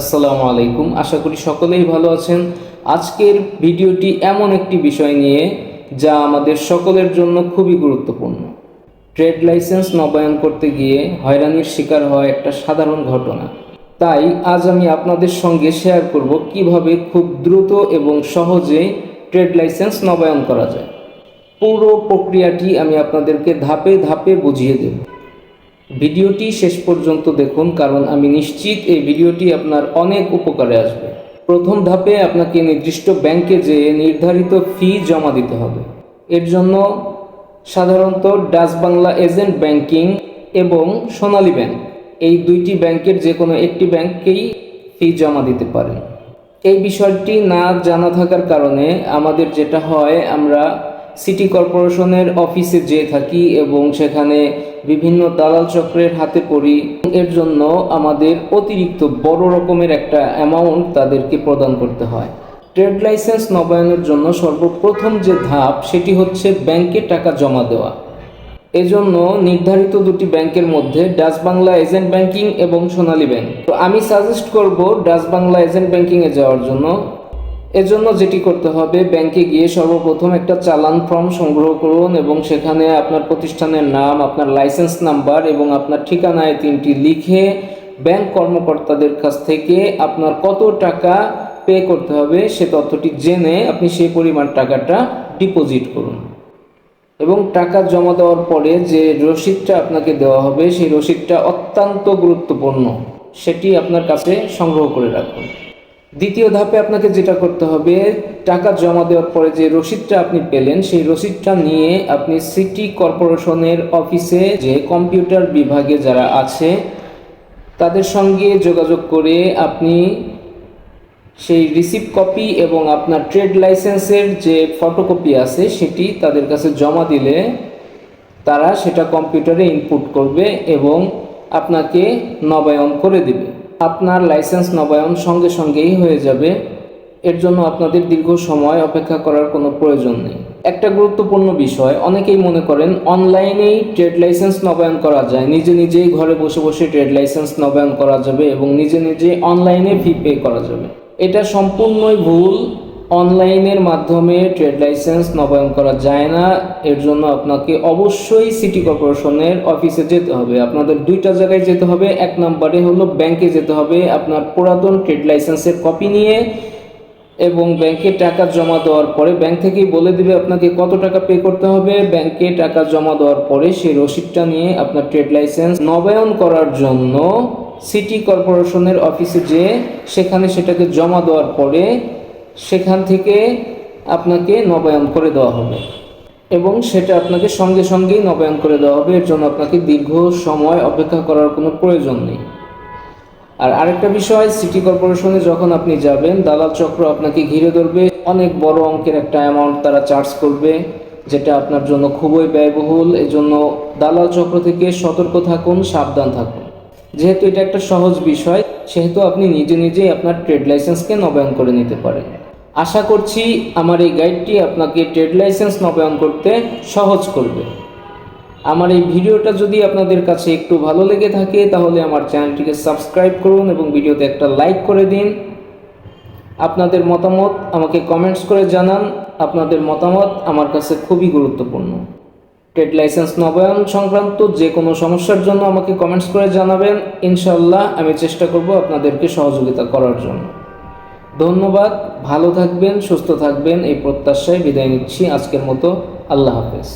আসসালামু আলাইকুম। আশা করি সকলেই ভালো আছেন। আজকের ভিডিওটি এমন একটি বিষয় নিয়ে, যা আমাদের সকলের জন্য খুবই গুরুত্বপূর্ণ। ট্রেড লাইসেন্স নবায়ন করতে গিয়ে হয়রানির শিকার হওয়া একটা সাধারণ ঘটনা। তাই আজ আমি আপনাদের সঙ্গে শেয়ার করব কীভাবে খুব দ্রুত এবং সহজে ট্রেড লাইসেন্স নবায়ন করা যায়। পুরো প্রক্রিয়াটি আমি আপনাদেরকে ধাপে ধাপে বুঝিয়ে দেব। ভিডিওটি শেষ পর্যন্ত দেখুন, কারণ আমি নিশ্চিত এই ভিডিওটি আপনার অনেক উপকারে আসবে। প্রথম ধাপে আপনাকে নির্দিষ্ট ব্যাংকে যেয়ে নির্ধারিত ফি জমা দিতে হবে। এর জন্য সাধারণত ডাচ বাংলা এজেন্ট ব্যাংকিং এবং সোনালী ব্যাংক, এই দুইটি ব্যাংকের যে কোনো একটি ব্যাংকেই ফি জমা দিতে পারেন। এই বিষয়টি না জানা থাকার কারণে আমাদের যেটা হয়, আমরা সিটি কর্পোরেশনের অফিসে যেয়ে থাকি এবং সেখানে বিভিন্ন দালাল চক্রের হাতে পড়ি। এর জন্য আমাদের অতিরিক্ত বড় রকমের একটা অ্যামাউন্ট তাদেরকে প্রদান করতে হয়। ট্রেড লাইসেন্স নবায়নের জন্য সর্বপ্রথম যে ধাপ, সেটি হচ্ছে ব্যাংকে টাকা জমা দেওয়া। এজন্য নির্ধারিত দুটি ব্যাংকের মধ্যে ডাচ বাংলা এজেন্ট ব্যাংকিং এবং সোনালী ব্যাংক। তো আমি সাজেস্ট করব ডাচ বাংলা এজেন্ট ব্যাংকিংয়ে যাওয়ার জন্য। এজন্য যেটি করতে হবে, ব্যাংকে গিয়ে সর্বপ্রথম একটা চালান ফর্ম সংগ্রহ করুন এবং সেখানে আপনার প্রতিষ্ঠানের নাম, আপনার লাইসেন্স নাম্বার এবং আপনার ঠিকানায় তিনটি লিখে ব্যাংক কর্মকর্তাদের কাছ থেকে আপনার কত টাকা পে করতে হবে সে তথ্যটি জেনে আপনি সেই পরিমাণ টাকাটা ডিপোজিট করুন। এবং টাকা জমা দেওয়ার পরে যে রসিদটা আপনাকে দেওয়া হবে, সেই রসিদটা অত্যন্ত গুরুত্বপূর্ণ, সেটি আপনার কাছে সংগ্রহ করে রাখুন। দ্বিতীয় ধাপে আপনাকে যেটা করতে হবে, টাকা জমা দেওয়ার পরে যে রসিদটা আপনি পেলেন, সেই রসিদটা নিয়ে আপনি সিটি কর্পোরেশনের অফিসে যে কম্পিউটার বিভাগে যারা আছে, তাদের সঙ্গে যোগাযোগ করে আপনি সেই রিসিপ্ট কপি এবং আপনার ট্রেড লাইসেন্সের যে ফটোকপি আছে, সেটি তাদের কাছে জমা দিলে তারা সেটা কম্পিউটারে ইনপুট করবে এবং আপনাকে নবায়ন করে দিবে। আপনার লাইসেন্স নবায়ন সঙ্গে সঙ্গেই হয়ে যাবে। এর জন্য আপনাদের দীর্ঘ সময় অপেক্ষা করার কোনো প্রয়োজন নেই। একটা গুরুত্বপূর্ণ বিষয়, অনেকেই মনে করেন অনলাইনেই ট্রেড লাইসেন্স নবায়ন করা যায়। নিজে নিজেই ঘরে বসে বসে ট্রেড লাইসেন্স নবায়ন করা যাবে এবং নিজে নিজেই অনলাইনে ফি পে করা যাবে। এটা সম্পূর্ণই ভুল। অনলাইনের মাধ্যমে ট্রেড লাইসেন্স নবায়ন করা যায় না। এর জন্য আপনাকে অবশ্যই সিটি কর্পোরেশনের অফিসে যেতে হবে। আপনাদের দুইটা জায়গায় যেতে হবে। এক নম্বরে হলো ব্যাংকে যেতে হবে। আপনার পুরাতন ট্রেড লাইসেন্সের কপি নিয়ে এবং ব্যাংকে টাকা জমা দেওয়ার পরে ব্যাংক থেকেই বলে দিবে আপনাকে কত টাকা পে করতে হবে। ব্যাংকে টাকা জমা দেওয়ার পরে সেই রসিদটা নিয়ে আপনার ট্রেড লাইসেন্স নবায়ন করার জন্য সিটি কর্পোরেশনের অফিসে যেয়ে সেখানে সেটাকে জমা দেওয়ার পরে সেখান থেকে আপনাকে নবায়ন করে দেওয়া হবে। এবং সেটা আপনাকে সঙ্গে সঙ্গেই নবায়ন করে দেওয়া হবে। এর জন্য আপনাকে দীর্ঘ সময় অপেক্ষা করার কোনো প্রয়োজন নেই। আর আরেকটা বিষয়, সিটি কর্পোরেশনে যখন আপনি যাবেন, দালাল চক্র আপনাকে ঘিরে ধরবে। অনেক বড় অঙ্কের একটা অ্যামাউন্ট তারা চার্জ করবে, যেটা আপনার জন্য খুবই ব্যয়বহুল। এজন্য দালাল চক্র থেকে সতর্ক থাকুন, সাবধান থাকুন। যেহেতু এটা একটা সহজ বিষয়, সেহেতু আপনি নিজে নিজেই আপনার ট্রেড লাইসেন্সকে নবায়ন করে নিতে পারেন। আশা করছি আমার এই গাইডটি আপনাকে ট্রেড লাইসেন্স নবায়ন করতে সহজ করবে। আমার এই ভিডিওটা যদি আপনাদের কাছে একটু ভালো লেগে থাকে, তাহলে আমার চ্যানেলটিকে সাবস্ক্রাইব করুন এবং ভিডিওতে একটা লাইক করে দিন। আপনাদের মতামত আমাকে কমেন্টস করে জানান। আপনাদের মতামত আমার কাছে খুবই গুরুত্বপূর্ণ। ট্রেড লাইসেন্স নবায়ন সংক্রান্ত যে কোনো সমস্যার জন্য আমাকে কমেন্টস করে জানাবেন। ইনশাল্লাহ আমি চেষ্টা করব আপনাদেরকে সহযোগিতা করার জন্য। ধন্যবাদ, ভালো থাকবেন, সুস্থ থাকবেন, এই প্রত্যাশায় বিদায় নিচ্ছি। আজকের মতো আল্লাহ হাফেজ।